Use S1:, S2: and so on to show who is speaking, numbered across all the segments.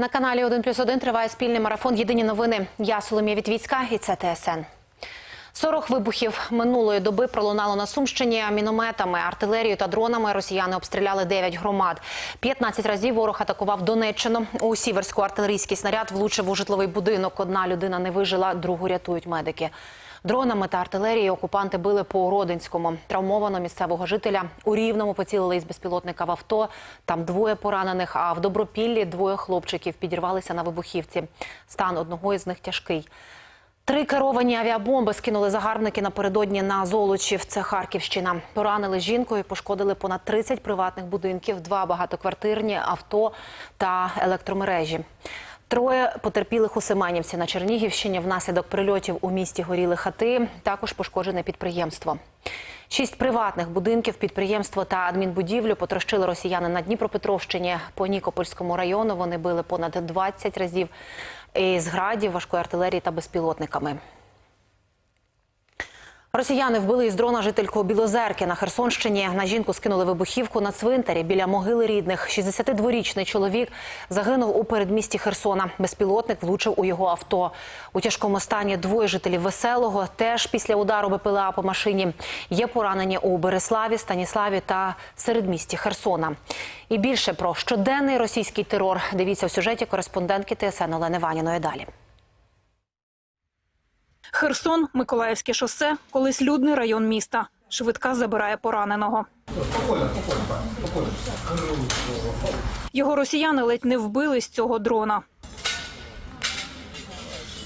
S1: На каналі 1 плюс 1 триває спільний марафон Єдині новини. Я Соломія Вітвіцька і це ТСН. 40 вибухів минулої доби пролунало на Сумщині мінометами, артилерією та дронами. Росіяни обстріляли 9 громад. 15 разів ворог атакував Донеччину. У Сіверську артилерійський снаряд влучив у житловий будинок. Одна людина не вижила, другу рятують медики. Дронами та артилерією окупанти били по Уродинському. Травмовано місцевого жителя. У Рівному поцілили із безпілотника в авто. Там двоє поранених, а в Добропіллі двоє хлопчиків підірвалися на вибухівці. Стан одного із них тяжкий. Три керовані авіабомби скинули загарбники напередодні на Золочів. Це Харківщина. Поранили жінку і пошкодили понад 30 приватних будинків, два багатоквартирні авто та електромережі. Троє потерпілих у Семенівці на Чернігівщині внаслідок прильотів у місті горіли хати. Також пошкоджене підприємство. Шість приватних будинків, підприємство та адмінбудівлю потрощили росіяни на Дніпропетровщині. По Нікопольському району вони били понад 20 разів із градів, важкої артилерії та безпілотниками. Росіяни вбили із дрона жительку Білозерки на Херсонщині. На жінку скинули вибухівку на цвинтарі біля могили рідних. 62-річний чоловік загинув у передмісті Херсона. Безпілотник влучив у його авто. У тяжкому стані двоє жителів веселого. Теж після удару БПЛА по машині є поранені у Береславі, Станіславі та середмісті Херсона. І більше про щоденний російський терор. Дивіться в сюжеті кореспондентки ТСН Олени Ваніної далі.
S2: Херсон, Миколаївське шосе, колись людний район міста. Швидка забирає пораненого. Його росіяни ледь не вбили з цього дрона.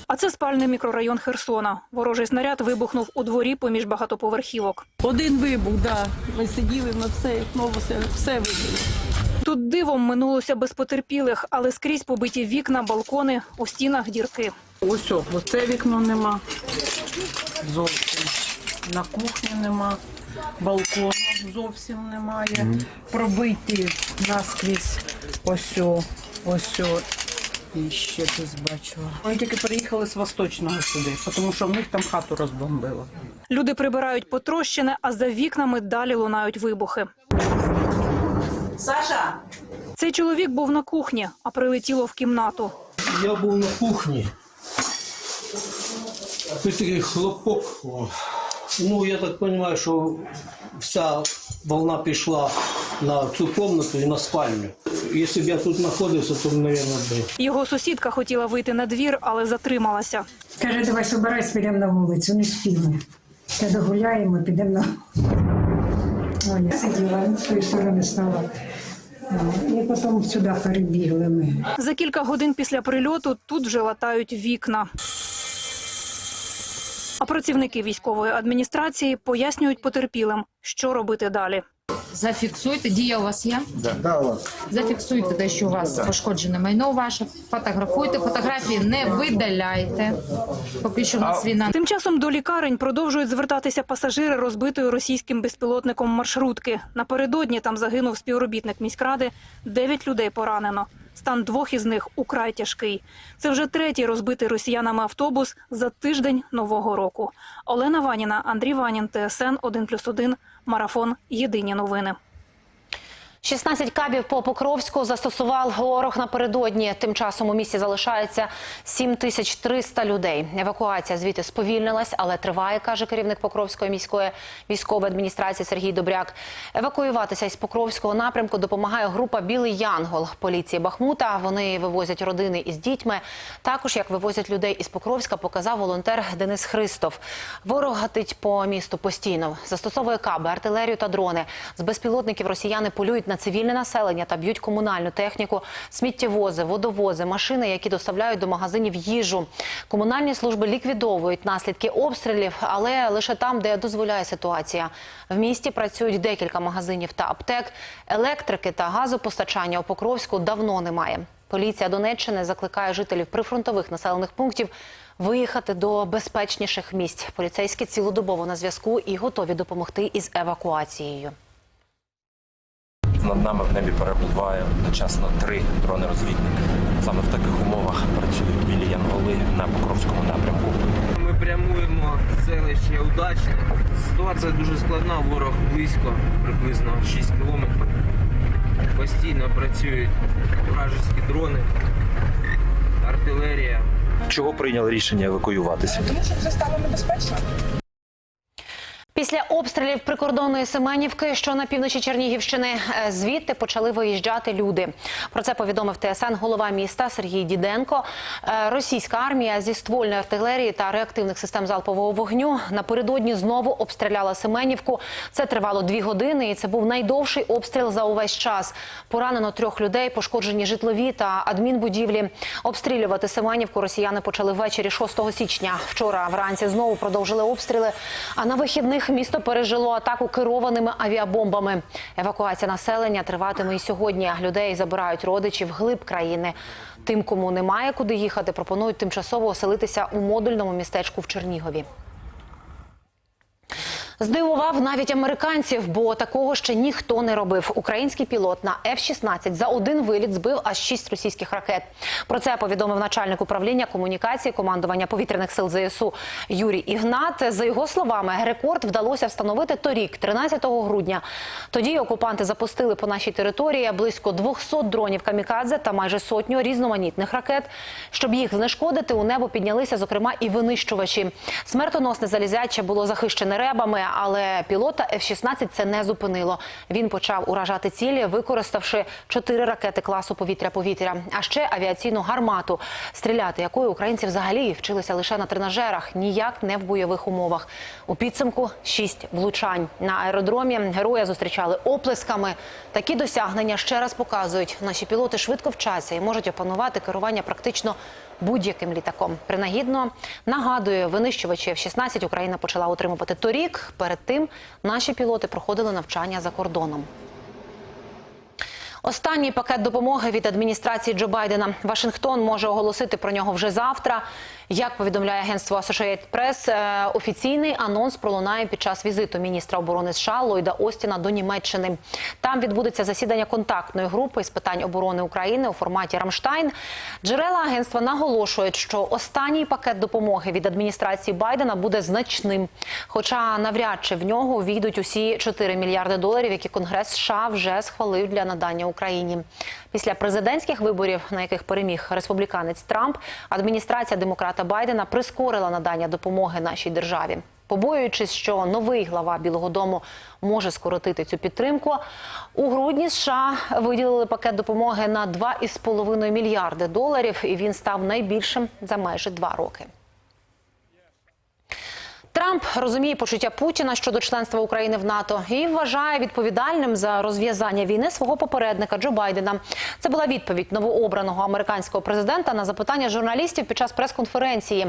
S2: А це спальний мікрорайон Херсона. Ворожий снаряд вибухнув у дворі поміж багатоповерхівок.
S3: Один вибух, да. Ми сиділи на все, знову все, все вибили.
S2: Тут дивом минулося без потерпілих, але скрізь побиті вікна, балкони, у стінах дірки.
S3: Ось, о, оце вікно нема. Зовсім. На кухні нема. Балкону зовсім немає. Пробиті наскрізь. Ось, о, ось. о. І ще десь бачила. Ми тільки приїхали з Восточного сюди, тому що в них там хату розбомбило.
S2: Люди прибирають потрощене, а за вікнами далі лунають вибухи.
S3: Саша!
S2: Цей чоловік був на кухні, а прилетіло в кімнату.
S4: Я був на кухні. Ось такий хлопок. О. Ну, я так розумію, що вся волна пішла на цю кімнату і на спальню. Якщо б я тут знаходився, то, мабуть, би.
S2: Його сусідка хотіла вийти на двір, але затрималася.
S5: Каже, давай собирайся, підемо на вулицю, не спіємо. Та догуляємо, підемо на. О, я сиділа, з тої сторони стала. І потім сюди перебігли ми.
S2: За кілька годин після прильоту тут вже латають вікна. А працівники військової адміністрації пояснюють потерпілим, що робити далі.
S6: Зафіксуйте, дія у вас є?
S7: Да, у вас.
S6: Зафіксуйте те, що у вас пошкоджене майно ваше, фотографуйте, фотографії не видаляйте. Поки що у нас війна.
S2: Тим часом до лікарень продовжують звертатися пасажири розбитої російським безпілотником маршрутки. Напередодні там загинув співробітник міськради. Дев'ять людей поранено. Стан двох із них украй тяжкий. Це вже третій розбитий росіянами автобус за тиждень нового року. Олена Ваніна, Андрій Ванін, ТСН 1+,1, Марафон. Єдині новини.
S1: 16 кабів по Покровську застосував ворог напередодні. Тим часом у місті залишається 7300 людей. Евакуація звідти сповільнилась, але триває, каже керівник Покровської міської військової адміністрації Сергій Добряк. Евакуюватися із Покровського напрямку допомагає група Білий Янгол поліції Бахмута. Вони вивозять родини із дітьми. Також як вивозять людей із Покровська, показав волонтер Денис Христов. Ворог гатить по місту постійно. Застосовує каби, артилерію та дрони. З безпілотників росіяни полюють на цивільне населення та б'ють комунальну техніку, сміттєвози, водовози, машини, які доставляють до магазинів їжу. Комунальні служби ліквідовують наслідки обстрілів, але лише там, де дозволяє ситуація. В місті працюють декілька магазинів та аптек. Електрики та газопостачання у Покровську давно немає. Поліція Донеччини закликає жителів прифронтових населених пунктів виїхати до безпечніших місць. Поліцейські цілодобово на зв'язку і готові допомогти із евакуацією.
S8: Над нами в небі перебуває одночасно три дрони-розвідники. Саме в таких умовах працюють білі янголи на Покровському напрямку.
S9: Ми прямуємо в селище Удачне. Ситуація дуже складна, ворог близько, приблизно 6 кілометрів. Постійно працюють вражеські дрони. артилерія.
S8: Чого прийняли рішення евакуюватися?
S1: Після обстрілів прикордонної Семенівки, що на півночі Чернігівщини, е, звідти почали виїжджати люди. Про це повідомив ТСН голова міста Сергій Діденко. Е, Російська армія зі ствольної артилерії та реактивних систем залпового вогню напередодні знову обстріляла Семенівку. Це тривало дві години, і це був найдовший обстріл за увесь час. Поранено трьох людей, пошкоджені житлові та адмінбудівлі. Обстрілювати Семенівку росіяни почали ввечері 6 січня. Вчора вранці знову продовжили обстріли. А на вихідних місто пережило атаку керованими авіабомбами. Евакуація населення триватиме і сьогодні. Людей забирають родичів глиб країни. Тим, кому немає куди їхати, пропонують тимчасово оселитися у модульному містечку в Чернігові. Здивував навіть американців, бо такого ще ніхто не робив. Український пілот на F-16 за один виліт збив аж шість російських ракет. Про це повідомив начальник управління комунікації командування повітряних сил ЗСУ Юрій Ігнат. За його словами, рекорд вдалося встановити торік, 13 грудня. Тоді окупанти запустили по нашій території близько 200 дронів камікадзе та майже сотню різноманітних ракет. Щоб їх знешкодити, у небо піднялися, зокрема, і винищувачі. Смертоносне залізяче було захищене ребами, але пілота F-16 це не зупинило. Він почав уражати цілі, використавши чотири ракети класу повітря-повітря, а ще авіаційну гармату, стріляти якою українці взагалі вчилися лише на тренажерах, ніяк не в бойових умовах. У підсумку шість влучань на аеродромі. Героя зустрічали оплесками. Такі досягнення ще раз показують, наші пілоти швидко вчаться і можуть опанувати керування практично будь-яким літаком. Принагідно нагадую, винищувачі F-16 Україна почала отримувати торік. Перед тим наші пілоти проходили навчання за кордоном. Останній пакет допомоги від адміністрації Джо Байдена. Вашингтон може оголосити про нього вже завтра. Як повідомляє агентство Associated Press, е, офіційний анонс пролунає під час візиту міністра оборони США Ллойда Остіна до Німеччини. Там відбудеться засідання контактної групи з питань оборони України у форматі Рамштайн. Джерела агентства наголошують, що останній пакет допомоги від адміністрації Байдена буде значним. Хоча навряд чи в нього війдуть усі 4 мільярди доларів, які Конгрес США вже схвалив для надання Україні. Після президентських виборів, на яких переміг республіканець Трамп, адміністрація демократа Байдена прискорила надання допомоги нашій державі. Побоюючись, що новий глава Білого Дому може скоротити цю підтримку, у грудні США виділили пакет допомоги на 2,5 мільярди доларів, і він став найбільшим за майже два роки. Трамп розуміє почуття Путіна щодо членства України в НАТО і вважає відповідальним за розв'язання війни свого попередника Джо Байдена. Це була відповідь новообраного американського президента на запитання журналістів під час прес-конференції.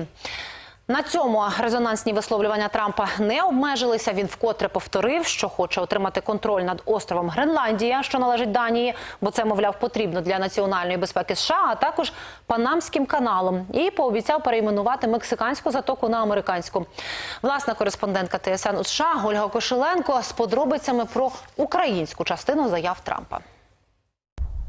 S1: На цьому резонансні висловлювання Трампа не обмежилися. Він вкотре повторив, що хоче отримати контроль над островом Гренландія, що належить Данії, бо це, мовляв, потрібно для національної безпеки США, а також Панамським каналом. І пообіцяв перейменувати мексиканську затоку на американську. Власна кореспондентка ТСН у США Ольга Кошеленко з подробицями про українську частину заяв Трампа.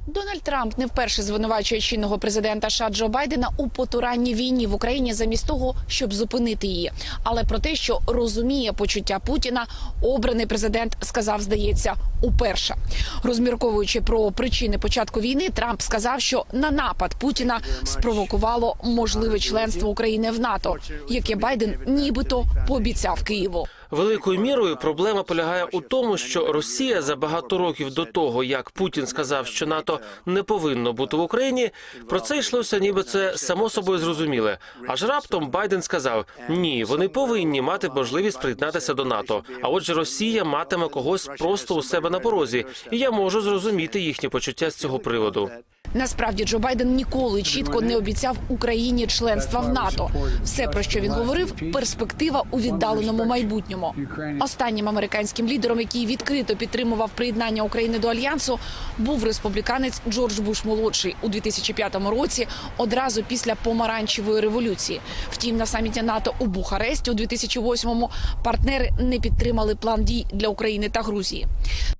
S7: Дональд Трамп не вперше звинувачує чинного президента США Джо Байдена у потуранні війні в Україні замість того, щоб зупинити її. Але про те, що розуміє почуття Путіна, обраний президент сказав, здається, уперше. Розмірковуючи про причини початку війни, Трамп сказав, що на напад Путіна спровокувало можливе членство України в НАТО, яке Байден нібито пообіцяв Києву.
S10: Великою мірою проблема полягає у тому, що Росія за багато років до того, як Путін сказав, що НАТО не повинно бути в Україні, про це йшлося, ніби це само собою зрозуміле. Аж раптом Байден сказав: ні, вони повинні мати можливість приєднатися до НАТО. А отже, Росія матиме когось просто у себе на порозі, і я можу зрозуміти їхні почуття з цього приводу.
S7: Насправді Джо Байден ніколи чітко не обіцяв Україні членства в НАТО. Все про що він говорив, перспектива у віддаленому майбутньому. Останнім американським лідером, який відкрито підтримував приєднання України до альянсу, був республіканець Джордж Буш молодший у 2005 році, одразу після помаранчевої революції. Втім, на саміті НАТО у Бухаресті у 2008-му партнери не підтримали план дій для України та Грузії.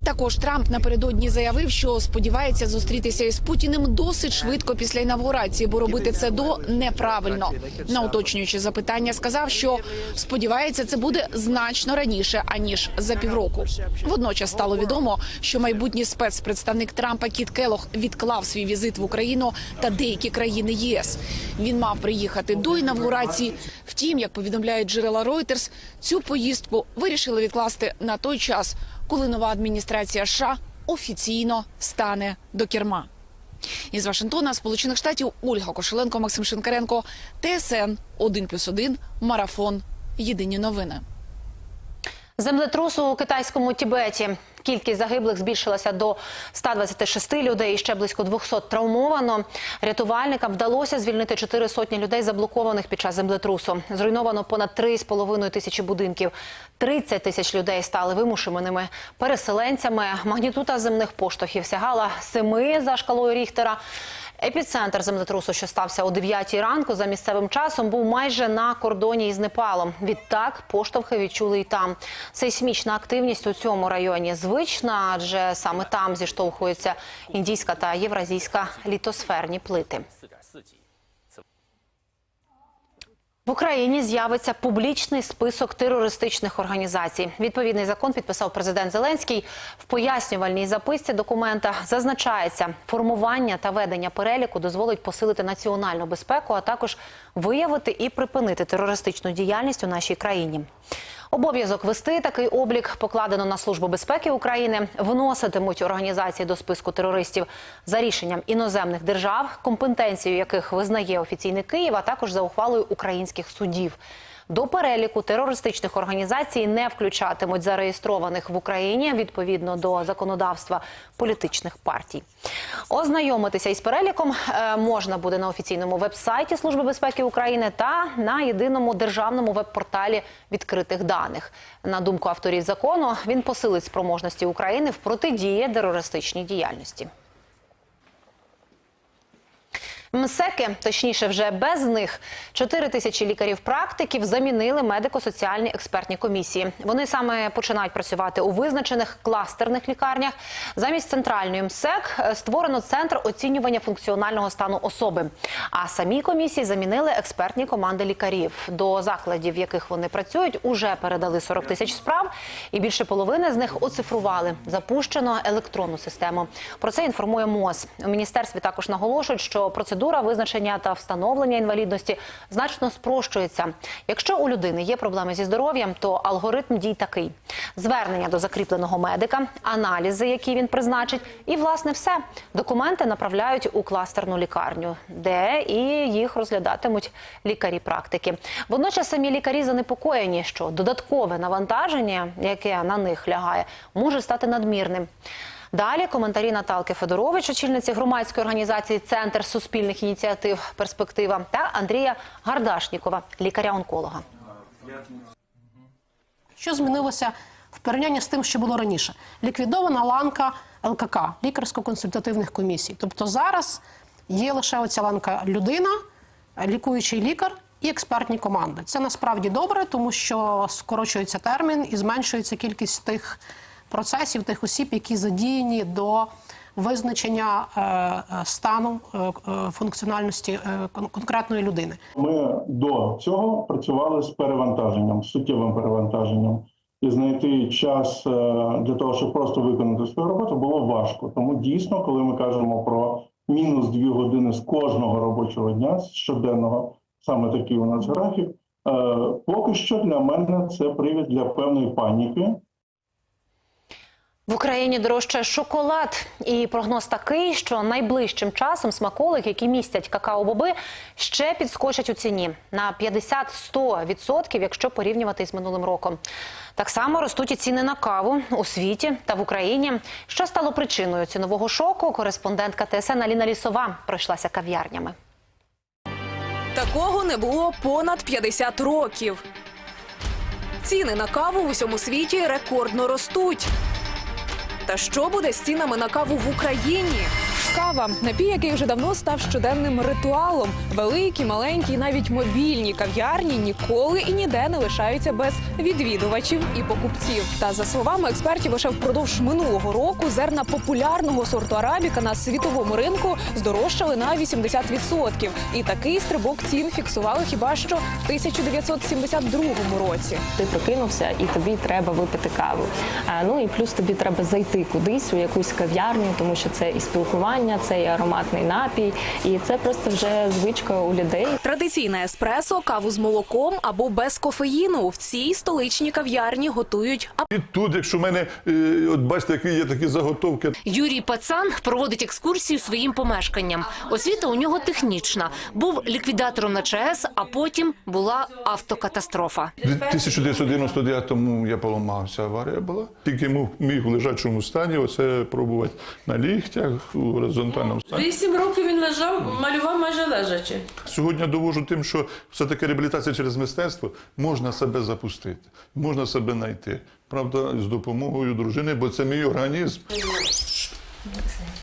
S7: Також Трамп напередодні заявив, що сподівається зустрітися із Путіним Досить швидко після інавгурації, бо робити це до неправильно. На уточнюючи запитання, сказав, що сподівається, це буде значно раніше аніж за півроку. Водночас стало відомо, що майбутній спецпредставник Трампа Кіт Келох відклав свій візит в Україну та деякі країни ЄС. Він мав приїхати до інавгурації. Втім, як повідомляють джерела Reuters, цю поїздку вирішили відкласти на той час, коли нова адміністрація США офіційно стане до керма. Із Вашингтона, Сполучених Штатів, Ольга Кошеленко, Максим Шинкаренко, ТСН 1+,1, Марафон. Єдині новини.
S1: Землетрусу у китайському Тібеті. Кількість загиблих збільшилася до 126 людей і ще близько 200 травмовано. Рятувальникам вдалося звільнити чотири сотні людей, заблокованих під час землетрусу. Зруйновано понад 3,5 тисячі будинків. 30 тисяч людей стали вимушеними переселенцями. Магнітуда земних поштовхів сягала 7 за шкалою Ріхтера. Епіцентр землетрусу, що стався о 9 ранку за місцевим часом, був майже на кордоні із Непалом. Відтак поштовхи відчули і там. Сейсмічна активність у цьому районі звична, адже саме там зіштовхуються індійська та євразійська літосферні плити. В Україні з'явиться публічний список терористичних організацій. Відповідний закон підписав президент Зеленський. В пояснювальній записці документа зазначається, формування та ведення переліку дозволить посилити національну безпеку, а також виявити і припинити терористичну діяльність у нашій країні. Обов'язок вести такий облік покладено на службу безпеки України. Вноситимуть організації до списку терористів за рішенням іноземних держав, компетенцію яких визнає офіційний Київ, а також за ухвалою українських судів. До переліку терористичних організацій не включатимуть зареєстрованих в Україні відповідно до законодавства політичних партій. Ознайомитися із переліком е, можна буде на офіційному веб-сайті Служби безпеки України та на єдиному державному веб-порталі відкритих даних. На думку авторів закону, він посилить спроможності України в протидії терористичній діяльності. МСЕКи, точніше, вже без них 4 тисячі лікарів-практиків замінили медико-соціальні експертні комісії. Вони саме починають працювати у визначених кластерних лікарнях. Замість центральної МСЕК е, створено центр оцінювання функціонального стану особи. А самі комісії замінили експертні команди лікарів. До закладів, в яких вони працюють, уже передали 40 тисяч справ, і більше половини з них оцифрували. Запущено електронну систему. Про це інформує МОЗ. У міністерстві також наголошують, що процедура визначення та встановлення інвалідності значно спрощується. Якщо у людини є проблеми зі здоров'ям, то алгоритм дій такий: звернення до закріпленого медика, аналізи, які він призначить, і власне все. Документи направляють у кластерну лікарню, де і їх розглядатимуть лікарі-практики. Водночас самі лікарі занепокоєні, що додаткове навантаження, яке на них лягає, може стати надмірним. Далі коментарі Наталки Федорович, очільниці громадської організації Центр суспільних ініціатив Перспектива та Андрія Гардашнікова, лікаря-онколога.
S11: Що змінилося в порівнянні з тим, що було раніше? Ліквідована ланка ЛКК лікарсько-консультативних комісій. Тобто зараз є лише оця ланка людина, лікуючий лікар і експертні команди. Це насправді добре, тому що скорочується термін і зменшується кількість тих процесів, тих осіб, які задіяні до визначення е, е, стану е, функціональності конкретної людини.
S12: Ми до цього працювали з перевантаженням, суттєвим перевантаженням. І знайти час для того, щоб просто виконати свою роботу, було важко. Тому дійсно, коли ми кажемо про мінус дві години з кожного робочого дня, щоденного, саме такий у нас графік, поки що для мене це привід для певної паніки.
S1: В Україні дорожчає шоколад, і прогноз такий, що найближчим часом смаколики, які містять какао-боби, ще підскочать у ціні на 50-100%, якщо порівнювати із минулим роком. Так само ростуть і ціни на каву у світі та в Україні. Що стало причиною цінового шоку? Кореспондентка ТСН Аліна Лісова пройшлася кав'ярнями.
S13: Такого не було понад 50 років. Ціни на каву в усьому світі рекордно ростуть. Та що буде з цінами на каву в Україні? Кава напій, який вже давно став щоденним ритуалом. Великі, маленькі, і навіть мобільні кав'ярні ніколи і ніде не лишаються без відвідувачів і покупців. Та за словами експертів, лише впродовж минулого року зерна популярного сорту арабіка на світовому ринку здорожчали на 80%. І такий стрибок цін фіксували хіба що в 1972 році.
S14: Ти прокинувся і тобі треба випити каву. А, ну і плюс тобі треба зайти кудись у якусь кав'ярню, тому що це і спілкування, це і ароматний напій, і це просто вже звичка у людей.
S13: Традиційне еспресо, каву з молоком або без кофеїну. В цій столичній кав'ярні готують
S15: І тут, якщо в мене, е, от бачите, які є такі заготовки,
S16: Юрій Пацан проводить екскурсію своїм помешканням. Освіта у нього технічна. Був ліквідатором на ЧАЕС, а потім була автокатастрофа.
S15: в 1999-му я поламався, аварія була. Тільки міг в лежачому стані оце пробувати на ліктях, у горизонтальному стані.
S4: Вісім років він лежав, малював майже лежачи.
S15: Сьогодні я довожу тим, що все-таки реабілітація через мистецтво можна себе запустити, можна себе знайти. Правда, з допомогою дружини, бо це мій організм.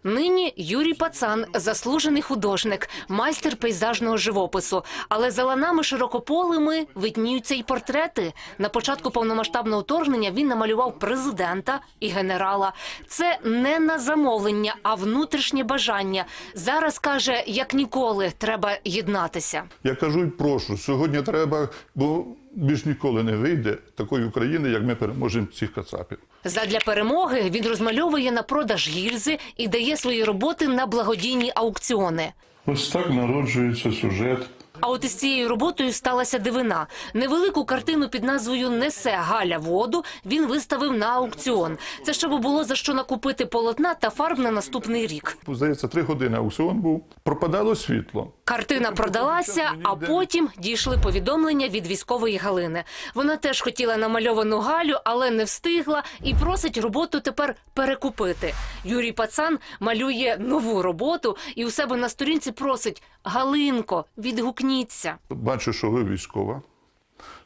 S16: Нині Юрій Пацан заслужений художник, майстер пейзажного живопису. Але за ланами широкополими видніються й портрети. На початку повномасштабного вторгнення він намалював президента і генерала. Це не на замовлення, а внутрішнє бажання. Зараз каже, як ніколи, треба єднатися.
S15: Я кажу і прошу, сьогодні треба, бо більш ніколи не вийде такої України, як ми переможемо цих кацапів.
S16: Задля перемоги він розмальовує на продаж гільзи і дає свої роботи на благодійні аукціони.
S15: Ось так народжується сюжет.
S16: А от із цією роботою сталася дивина. Невелику картину під назвою Несе Галя воду він виставив на аукціон. Це щоб було за що накупити полотна та фарб на наступний рік.
S15: Здається, три години аукціон був. Пропадало світло.
S16: Картина продалася, а потім дійшли повідомлення від військової Галини. Вона теж хотіла намальовану Галю, але не встигла і просить роботу тепер перекупити. Юрій Пацан малює нову роботу і у себе на сторінці просить Галинко, відгукніться.
S15: Бачу, що ви військова.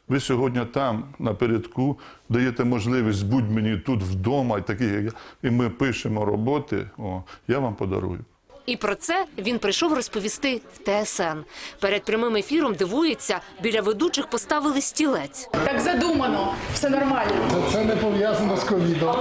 S15: Ви сьогодні там, напередку, даєте можливість будь мені тут вдома, і такі, як я, і ми пишемо роботи. О, я вам подарую.
S16: І про це він прийшов розповісти в ТСН. Перед прямим ефіром дивується, біля ведучих поставили стілець.
S17: Так задумано, все нормально.
S8: Це не пов'язано з ковідом.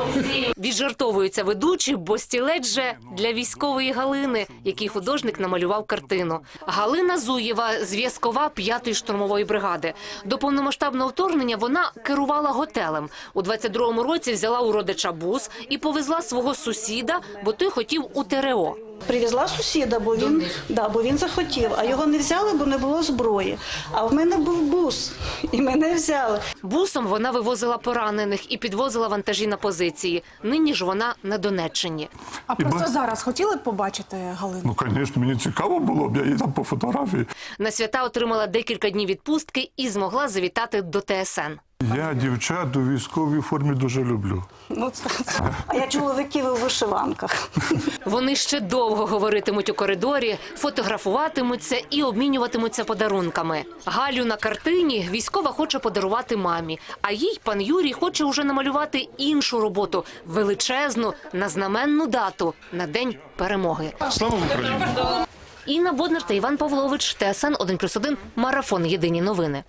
S16: Віджартовуються ведучі, бо стілець же для військової Галини, який художник намалював картину. Галина Зуєва, зв'язкова п'ятої штурмової бригади. До повномасштабного вторгнення вона керувала готелем. У 22-му році взяла у родича бус і повезла свого сусіда, бо той хотів у ТРО.
S18: Привезла сусіда, бо він, да, бо він захотів, а його не взяли, бо не було зброї. А в мене був бус, і мене взяли.
S16: Бусом вона вивозила поранених і підвозила вантажі на позиції. Нині ж вона на Донеччині.
S17: А
S15: І просто ба-
S17: зараз хотіли б побачити Галину?
S15: Ну, звісно, мені цікаво було б, я її там по фотографії.
S16: На свята отримала декілька днів відпустки і змогла завітати до ТСН.
S15: Я дівчат у військовій формі дуже люблю.
S18: Ну, а я чоловіків у вишиванках.
S16: Вони ще довго говоритимуть у коридорі, фотографуватимуться і обмінюватимуться подарунками. Галю на картині військова хоче подарувати мамі, а їй пан Юрій хоче уже намалювати іншу роботу величезну на знаменну дату на день перемоги.
S15: Слава Україні!
S16: Інна Боднар та Іван Павлович, ТСН 1+,1, Марафон. Єдині новини.